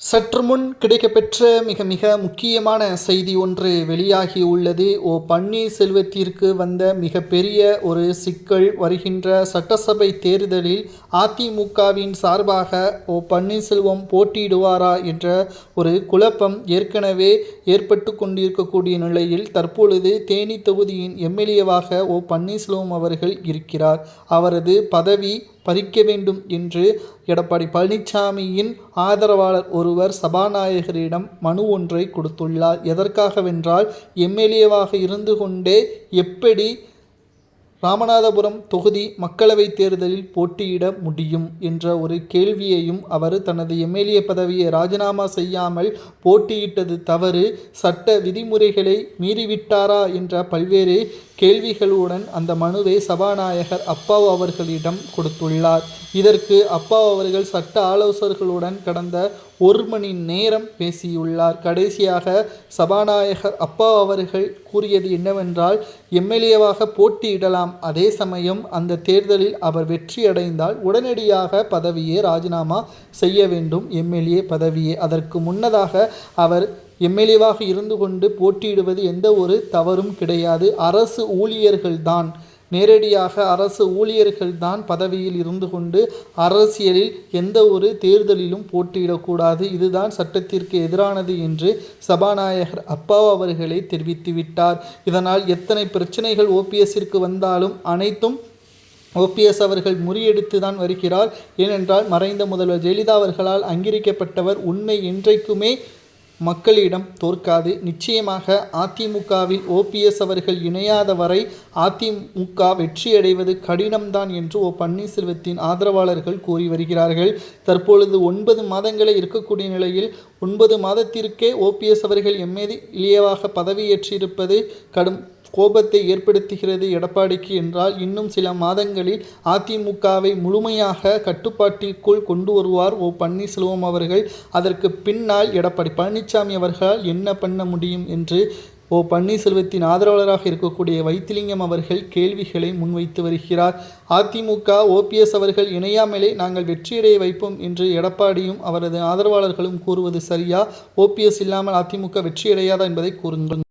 சற்று முன் கிடைக்கப்பெற்ற மிக மிக முக்கியமான செய்தி ஒன்று வெளியாகி உள்ளது. ஓ பன்னீர்செல்வத்திற்கு வந்த மிகப்பெரிய ஒரு சிக்கல் வருகின்ற சட்டசபை தேர்தலில் அதிமுகவின் சார்பாக ஓ பன்னீர்செல்வம் போட்டியிடுவாரா என்ற ஒரு குழப்பம் ஏற்கனவே ஏற்பட்டு கொண்டிருக்கக்கூடிய நிலையில் தற்பொழுது தேனி தொகுதியின் எம்எல்ஏவாக ஓ பன்னீர்செல்வம் அவர்கள் இருக்கிறார். அவரது பதவி பறிக்க வேண்டும் என்று எடப்பாடி பழனிசாமியின் ஆதரவாளர் ஒருவர் சபாநாயகரிடம் மனு ஒன்றை கொடுத்துள்ளார். எதற்காகவென்றால் எம்எல்ஏவாக இருந்து கொண்டே எப்படி ராமநாதபுரம் தொகுதி மக்களவைத் தேர்தலில் போட்டியிட முடியும் என்ற ஒரு கேள்வியையும் அவர் தனது எம்எல்ஏ பதவியை ராஜினாமா செய்யாமல் போட்டியிட்டது தவறு. சட்ட விதிமுறைகளை மீறிவிட்டாரா என்ற பல்வேறு கேள்விகளுடன் அந்த மனுவை சபாநாயகர் அப்பாவு அவர்களிடம் கொடுத்துள்ளார். இதற்கு அப்பா அவர்கள் சட்ட ஆலோசகர்களுடன் கடந்த ஒரு மணி நேரம் பேசியுள்ளார். கடைசியாக சபாநாயகர் அப்பா அவர்கள் கூறியது என்னவென்றால் எம்எல்ஏவாக போட்டியிடலாம். அதே சமயம் அந்த தேர்தலில் அவர் வெற்றியடைந்தால் உடனடியாக பதவியை ராஜினாமா செய்ய வேண்டும். எம்எல்ஏ பதவியே. அதற்கு முன்னதாக அவர் எம்எல்ஏவாக இருந்து கொண்டு போட்டியிடுவது எந்த ஒரு தவறும் கிடையாது. அரசு ஊழியர்கள்தான். நேரடியாக அரசு ஊழியர்கள்தான் பதவியில் இருந்து கொண்டு அரசியலில் எந்த ஒரு தேர்தலிலும் போட்டியிடக்கூடாது. இதுதான் சட்டத்திற்கு எதிரானது என்று சபாநாயகர் அப்பாவு அவர்களே தெரிவித்துவிட்டார் இதனால் எத்தனை பிரச்சனைகள் ஓபிஎஸ்ஸிற்கு வந்தாலும் அனைத்தும் ஓபிஎஸ் அவர்கள் முறியடித்து தான் வருகிறார். ஏனென்றால் மறைந்த முதல்வர் ஜெயலலிதா அவர்களால் அங்கீகரிக்கப்பட்டவர் உண்மை என்றைக்குமே மக்களிடம் தோற்காது. நிச்சயமாக அதிமுகவில் ஓபிஎஸ் அவர்கள் இணையாத வரை அதிமுக வெற்றியடைவது கடினம்தான் என்று ஓ பன்னீர்செல்வத்தின் ஆதரவாளர்கள் கூறி வருகிறார்கள். தற்பொழுது ஒன்பது மாதங்களே இருக்கக்கூடிய நிலையில் ஒன்பது மாதத்திற்கே ஓபிஎஸ் அவர்கள் எம்எல்ஏவாக பதவியேற்றிருப்பது கடும் கோபத்தை ஏற்படுத்துகிறது எடப்பாடிக்கு என்றால் இன்னும் சில மாதங்களில் அதிமுகவை முழுமையாக கட்டுப்பாட்டிற்குள் கொண்டு வருவார் ஓ பன்னீர்செல்வம் அவர்கள். அதற்கு பின்னால் எடப்பாடி பழனிசாமி அவர்களால் என்ன பண்ண முடியும் என்று ஓ பன்னீர்செல்வத்தின் ஆதரவாளராக இருக்கக்கூடிய வைத்திலிங்கம் அவர்கள் கேள்விகளை முன்வைத்து வருகிறார். அதிமுக ஓபிஎஸ் அவர்கள் இணையாமலே நாங்கள் வெற்றியடைய வைப்போம் என்று எடப்பாடியும் அவரது ஆதரவாளர்களும் கூறுவது சரியா? ஓபிஎஸ் இல்லாமல் அதிமுக வெற்றியடையாதா என்பதை கூறுங்கள்.